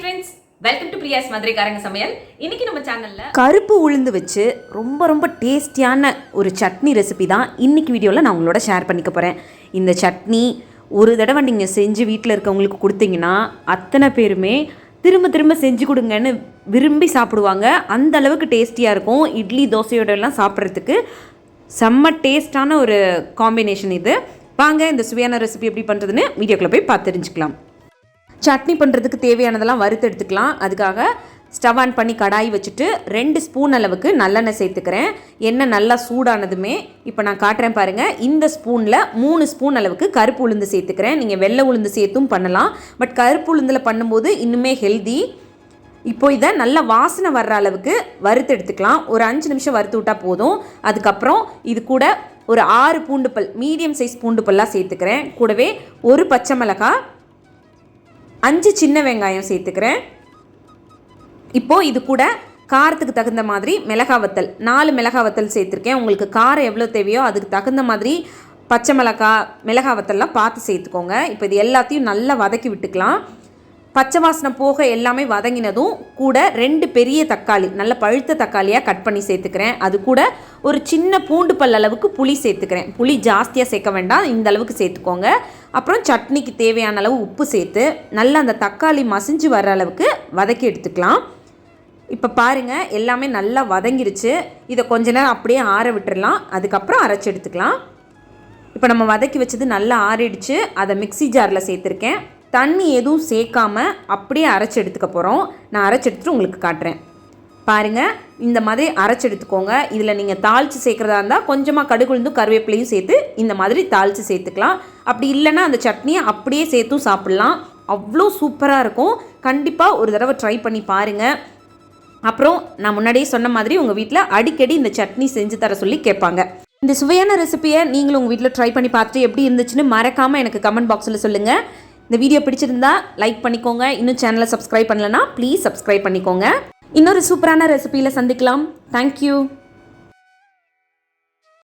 Friends welcome to Priya's மதுரைக்காரங்க சமையல் இன்னைக்கு நம்ம சேனல்ல கருப்பு உளுந்து வச்சு ரொம்ப ரொம்ப டேஸ்டியான ஒரு சட்னி ரெசிபி தான் இன்னைக்கு வீடியோவில் நான் உங்களோட ஷேர் பண்ணிக்க போகிறேன் இந்த சட்னி ஒரு தடவை நீங்கள் செஞ்சு வீட்டில் இருக்கவங்களுக்கு கொடுத்தீங்கன்னா அத்தனை பேருமே திரும்ப திரும்ப செஞ்சு கொடுங்கன்னு விரும்பி சாப்பிடுவாங்க. அந்த அளவுக்கு டேஸ்டியாக இருக்கும். இட்லி தோசையோட எல்லாம் சாப்பிட்றதுக்கு செம்ம டேஸ்டான ஒரு காம்பினேஷன் இது. வாங்க இந்த சுவையான ரெசிபி எப்படி பண்ணுறதுன்னு வீடியோக்குள்ளே போய் பார்த்து தெரிஞ்சுக்கலாம். சட்னி பண்ணுறதுக்கு தேவையானதெல்லாம் வறுத்து எடுத்துக்கலாம். அதுக்காக ஸ்டவ் ஆன் பண்ணி கடாய் வச்சுட்டு ரெண்டு ஸ்பூன் அளவுக்கு நல்லெண்ணெய் சேர்த்துக்கிறேன். எண்ணெய் நல்லா சூடானதுமே இப்போ நான் காட்டுறேன் பாருங்கள் இந்த ஸ்பூனில் மூணு ஸ்பூன் அளவுக்கு கருப்பு உளுந்து சேர்த்துக்கிறேன். நீங்கள் வெள்ளை உளுந்து சேர்த்தும் பண்ணலாம். பட் கருப்பு உளுந்தில் பண்ணும்போது இன்னுமே ஹெல்தி. இப்போ இதை நல்ல வாசனை வர்ற அளவுக்கு வறுத்து எடுத்துக்கலாம். ஒரு அஞ்சு நிமிஷம் வறுத்து விட்டால் போதும். அதுக்கப்புறம் இது கூட ஒரு ஆறு பூண்டு பல் மீடியம் சைஸ் பூண்டு பல்லாக சேர்த்துக்கிறேன். கூடவே ஒரு பச்சை மிளகாய் அஞ்சு சின்ன வெங்காயம் சேர்த்துக்கிறேன். இப்போது இது கூட காரத்துக்கு தகுந்த மாதிரி மிளகா வத்தல் நாலு மிளகா வத்தல் சேர்த்துருக்கேன். உங்களுக்கு காரம் எவ்வளோ தேவையோ அதுக்கு தகுந்த மாதிரி பச்சை மிளகா மிளகா வத்தல்லாம் பார்த்து சேர்த்துக்கோங்க. இப்போ இது எல்லாத்தையும் நல்லா வதக்கி விட்டுக்கலாம். பச்சை வாசனை போக எல்லாமே வதங்கினதும் கூட ரெண்டு பெரிய தக்காளி நல்ல பழுத்த தக்காளியாக கட் பண்ணி சேர்த்துக்கிறேன். அது கூட ஒரு சின்ன பூண்டு பல் அளவுக்கு புளி சேர்த்துக்கிறேன். புளி ஜாஸ்தியாக சேர்க்க வேண்டாம். இந்த அளவுக்கு சேர்த்துக்கோங்க. அப்புறம் சட்னிக்கு தேவையான அளவு உப்பு சேர்த்து நல்லா அந்த தக்காளி மசிஞ்சு வர அளவுக்கு வதக்கி எடுத்துக்கலாம். இப்போ பாருங்கள் எல்லாமே நல்லா வதங்கிருச்சு. இதை கொஞ்ச நேரம் அப்படியே ஆற விட்டுடலாம் அதுக்கப்புறம் அரைச்சி எடுத்துக்கலாம். இப்போ நம்ம வதக்கி வச்சது நல்லா ஆறிடுச்சு. அதை மிக்ஸி ஜாரில் சேர்த்துருக்கேன். தண்ணி எதுவும் சேர்க்காம அப்படியே அரைச்சி எடுத்துக்க போகிறோம் நான் அரைச்சி எடுத்துகிட்டு உங்களுக்கு காட்டுறேன். பாருங்கள் இந்த மாதிரி அரைச்சி எடுத்துக்கோங்க. இதில் நீங்கள் தாளித்து சேர்க்குறதா இருந்தால் கொஞ்சமாக கடுகுழுந்தும் கருவேப்பிலையும் சேர்த்து இந்த மாதிரி தாளித்து சேர்த்துக்கலாம். அப்படி இல்லைன்னா அந்த சட்னியை அப்படியே சேர்த்தும் சாப்பிட்லாம். அவ்வளோ சூப்பராக இருக்கும். கண்டிப்பாக ஒரு தடவை ட்ரை பண்ணி பாருங்கள் அப்புறம் நான் முன்னாடியே சொன்ன மாதிரி உங்கள் வீட்டில் அடிக்கடி இந்த சட்னி செஞ்சு தர சொல்லி கேட்பாங்க. இந்த சுவையான ரெசிபியை நீங்களும் உங்கள் வீட்டில் ட்ரை பண்ணி பார்த்துட்டு எப்படி இருந்துச்சுன்னு மறக்காமல் எனக்கு கமெண்ட் பாக்ஸில் சொல்லுங்கள் இந்த வீடியோ பிடிச்சிருந்தா லைக் பண்ணிக்கோங்க. இன்னும் சேனலை சப்ஸ்கிரைப் பண்ணலன்னா ப்ளீஸ் சப்ஸ்கிரைப் பண்ணிக்கோங்க. இன்னொரு சூப்பரான ரெசிபியில் சந்திக்கலாம். தேங்க்யூ